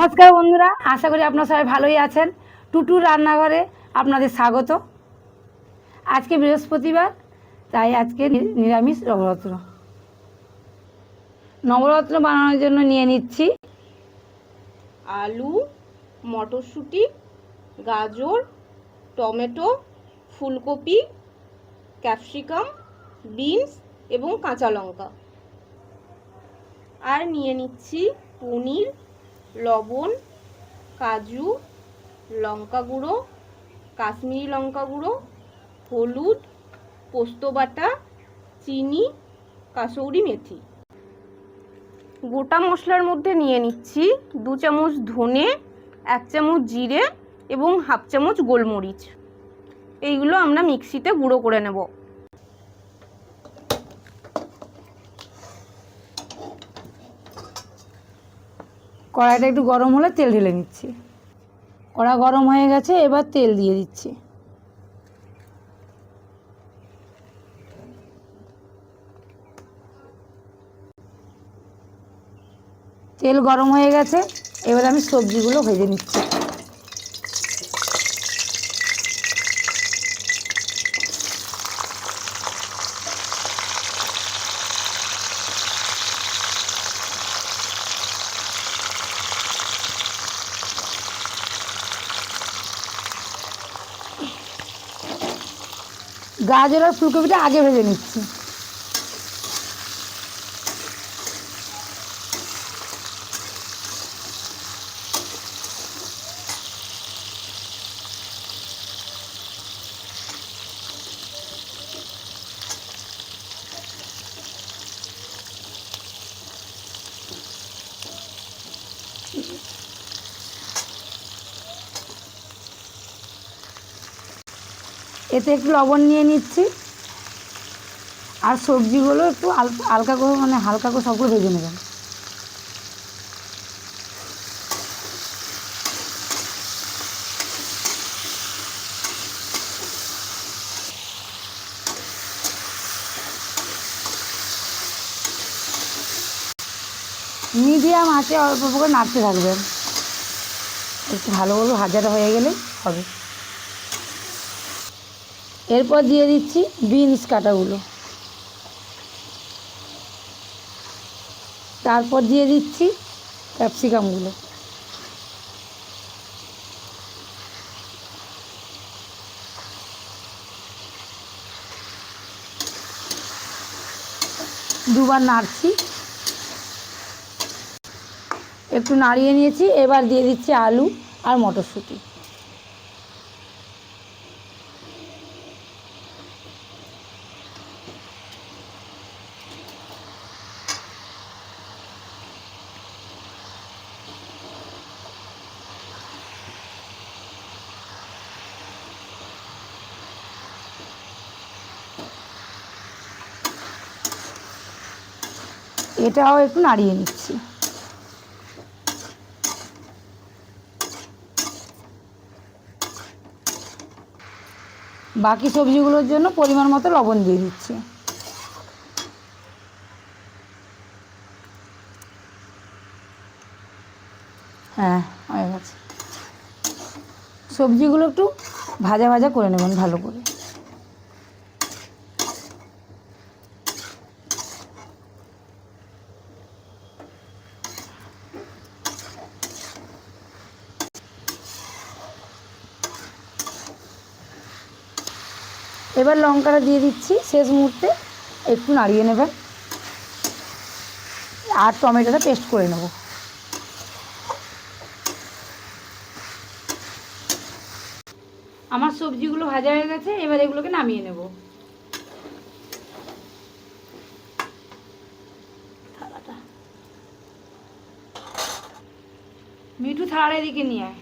নমস্কার বন্ধুরা, আশা করি আপনারা সবাই ভালোই আছেন। টুটুর রান্নাঘরে আপনাদের স্বাগত। আজকে বৃহস্পতিবার, তাই আজকে নিরামিষ নবরত্ন। নবরত্ন বানানোর জন্য নিয়ে নিচ্ছি আলু, মটরশুঁটি, গাজর, টমেটো, ফুলকপি, ক্যাপসিকাম, বিনস এবং কাঁচা লঙ্কা। আর নিয়ে নিচ্ছি পনির লবণ, কাজু, লঙ্কা গুঁড়ো, কাশ্মীরি লঙ্কা গুঁড়ো, হলুদ, পোস্ত বাটা, চিনি, কাসৌরি মেথি। গোটা মশলার মধ্যে নিয়ে নিচ্ছি দু চামচ ধনে, এক চামচ জিরে এবং হাফ চামচ গোলমরিচ। এইগুলো আমরা মিক্সিতে গুঁড়ো করে নেব। কড়াইটা একটু গরম হলে তেল ঢেলে নিচ্ছি। কড়া গরম হয়ে গেছে, এবার তেল দিয়ে দিচ্ছি। তেল গরম হয়ে গেছে, এবার আমি সবজিগুলো ভেজে নিচ্ছি। গাজর আর ফুলকপিটা আগে ভেজে নিচ্ছি। এতে একটু লবণ নিয়ে নিচ্ছি। আর সবজিগুলো একটু হালকা করে মানে হালকা করে সবগুলো ভেজে নেবেন মিডিয়াম আছে, অল্প করে নাড়তে থাকবেন একটু ভালো ভালো ভাজাটা হয়ে গেলে হবে। এরপর দিয়ে দিচ্ছি বিনস কাটাগুলো। তারপর দিয়ে দিচ্ছি ক্যাপসিকামগুলো। দুবার নাড়ছি। একটু নাড়িয়ে নিয়েছি, এবার দিয়ে দিচ্ছি আলু আর মটরশুঁটি। এটাও একটু নাড়িয়ে নিচ্ছি। বাকি সবজিগুলোর জন্য পরিমাণ মতো লবণ দিয়ে দিচ্ছি। হ্যাঁ হয়ে গেছে। সবজিগুলো একটু ভাজা ভাজা করে নেবেন ভালো করে। এবার লঙ্কাটা দিয়ে দিচ্ছি শেষ মুহূর্তে একটু নাড়িয়ে নেবেন আর টমেটোটা পেস্ট করে নেব। আমার সবজিগুলো ভাজা হয়ে গেছে, এবার এগুলোকে নামিয়ে নেব। থালাটা মিঠু থালার এদিকে নিয়ে আয়।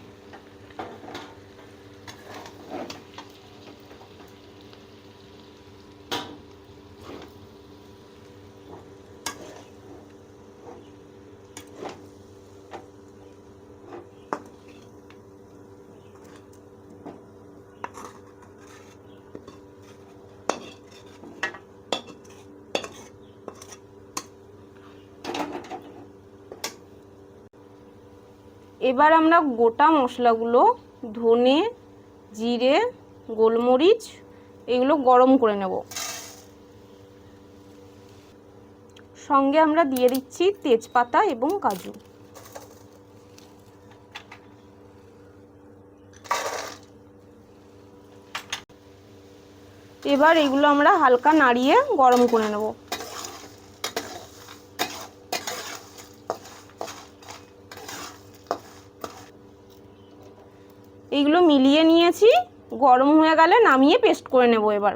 এবার আমরা গোটা মশলাগুলো ধনে, জিরে, গোলমরিচ, এগুলো গরম করে নেব। সঙ্গে আমরা দিয়ে দিচ্ছি তেজপাতা এবং কাজু। এবার এগুলো আমরা হালকা নাড়িয়ে গরম করে নেব এইগুলো মিলিয়ে নিয়েছি গরম হয়ে গেলে নামিয়ে পেস্ট করে নেব এবার।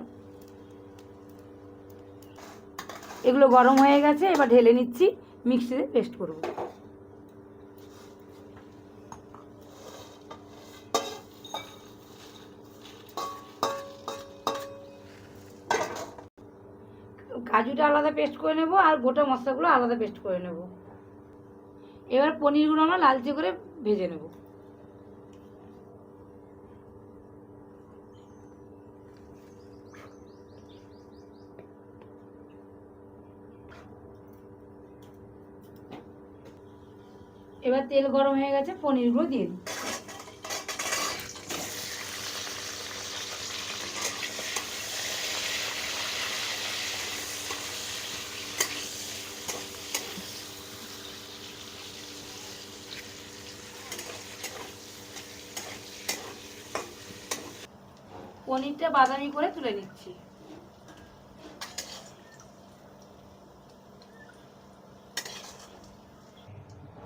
এগুলো গরম হয়ে গেছে, এবার ঢেলে নিচ্ছি মিক্সিতে পেস্ট করব। কাজুটা আলাদা পেস্ট করে নেব, আর গোটা মশলাগুলো আলাদা পেস্ট করে নেব। এবার পনিরগুলো আমরা লালচে করে ভেজে নেব। এবার তেল গরম হয়ে গেছে পনিরগুলো দিয়ে দিই। পনিরটা বাদামি করে তুলে নিচ্ছি।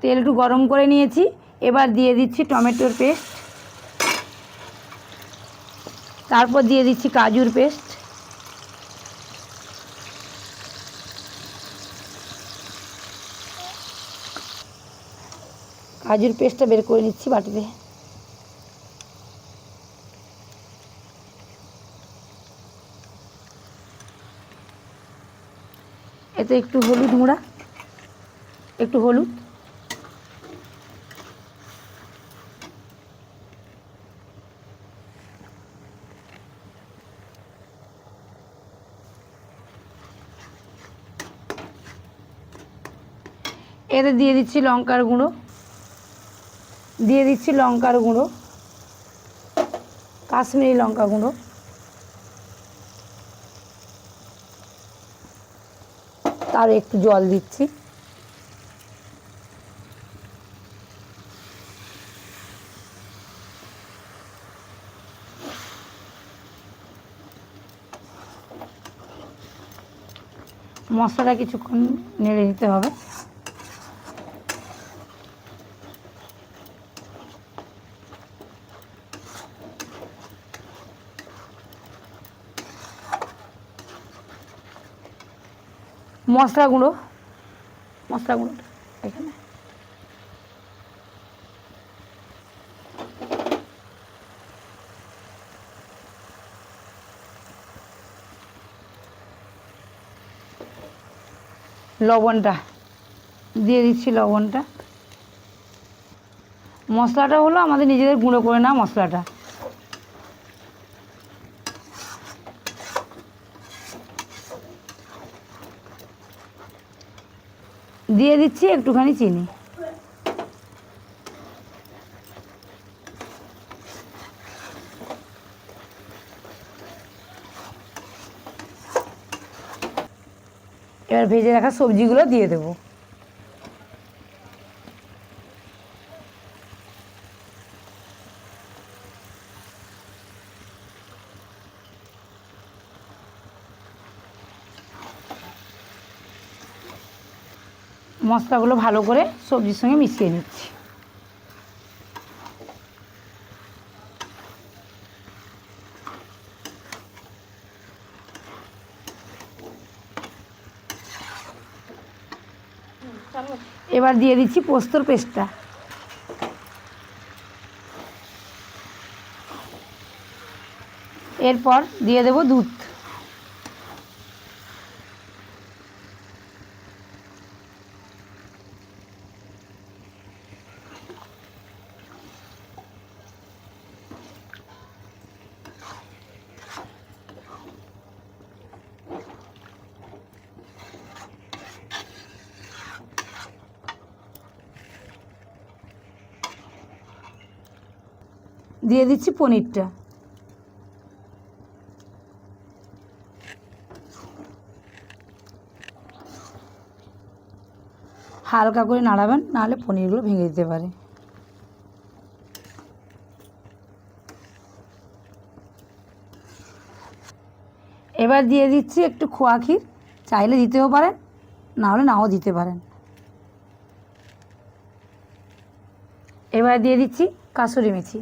তেল একটু গরম করে নিয়েছি। এবার দিয়ে দিচ্ছি টমেটোর পেস্ট। তারপর দিয়ে দিচ্ছি কাজুর পেস্ট। কাজুর পেস্টটা বের করে নিচ্ছি বাটিতে। এতে একটু হলুদ গুঁড়া, একটু হলুদ। এতে দিয়ে দিচ্ছি লঙ্কার গুঁড়ো। দিয়ে দিচ্ছি লঙ্কার গুঁড়ো। কাশ্মীরি লঙ্কা গুঁড়ো। তার একটু জল দিচ্ছি। মশলাটা কিছুক্ষণ নেড়ে নিতে হবে। মশলা গুঁড়ো মশলা গুঁড়োটা এখানে। লবণটা, দিয়ে দিচ্ছি লবণটা। মশলাটা হলো আমাদের নিজেদের গুঁড়ো করে না মশলাটা। দিয়ে দিচ্ছি একটুখানি চিনি। এবার ভেজে রাখা সবজিগুলো দিয়ে দেবো। মশলাগুলো ভালো করে সবজির সঙ্গে মিশিয়ে নিচ্ছি। এবার দিয়ে দিচ্ছি পোস্তর পেস্টটা। এরপর দিয়ে দেবো দুধ। দিয়ে দিচ্ছি পনিরটা। হালকা করে নাড়াবেন, নাহলে পনিরগুলো ভেঙে দিতে পারে। এবার দিয়ে দিচ্ছি একটু খোয়া ক্ষীর, চাইলে দিতেও পারেন, নাহলে নাও দিতে পারেন। এবার দিয়ে দিচ্ছি কাসুরি মেথি।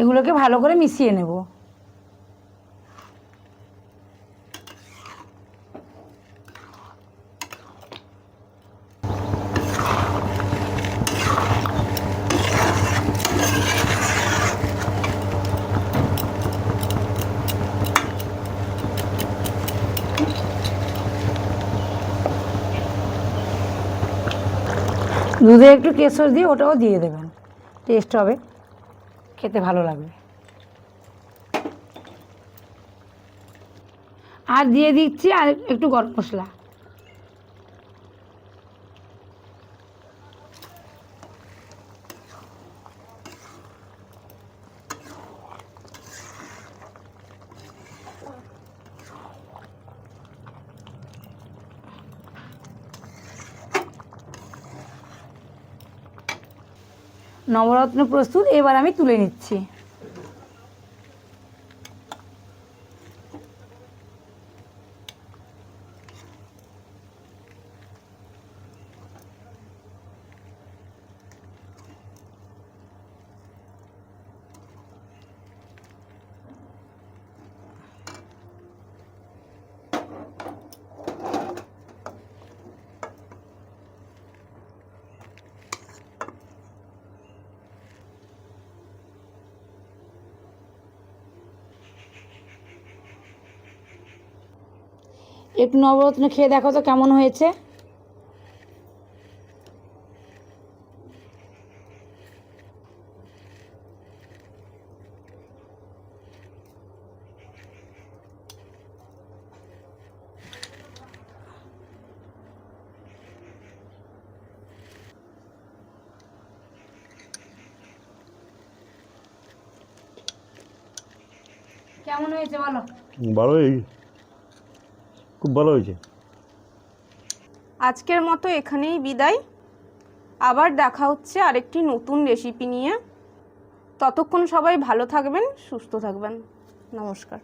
এগুলোকে ভালো করে মিশিয়ে নেব। দুধে একটু কেশর দিয়ে ওটাও দিয়ে দেবেন। টেস্ট হবে। খেতে ভালো লাগবে। আর দিয়ে দিচ্ছি আর একটু গরম মশলা। নবরত্ন প্রস্তুত এবার আমি তুলে নিচ্ছি। একটু নবরত্ন খেয়ে দেখো তো কেমন হয়েছে। কেমন হয়েছে বলো। ভালো হয়েছে খুব ভালো হয়েছে। আজকের মতো এখানেই বিদায়। আবার দেখা হচ্ছে আরেকটি নতুন রেসিপি নিয়ে। ততক্ষণ সবাই ভালো থাকবেন, সুস্থ থাকবেন। নমস্কার।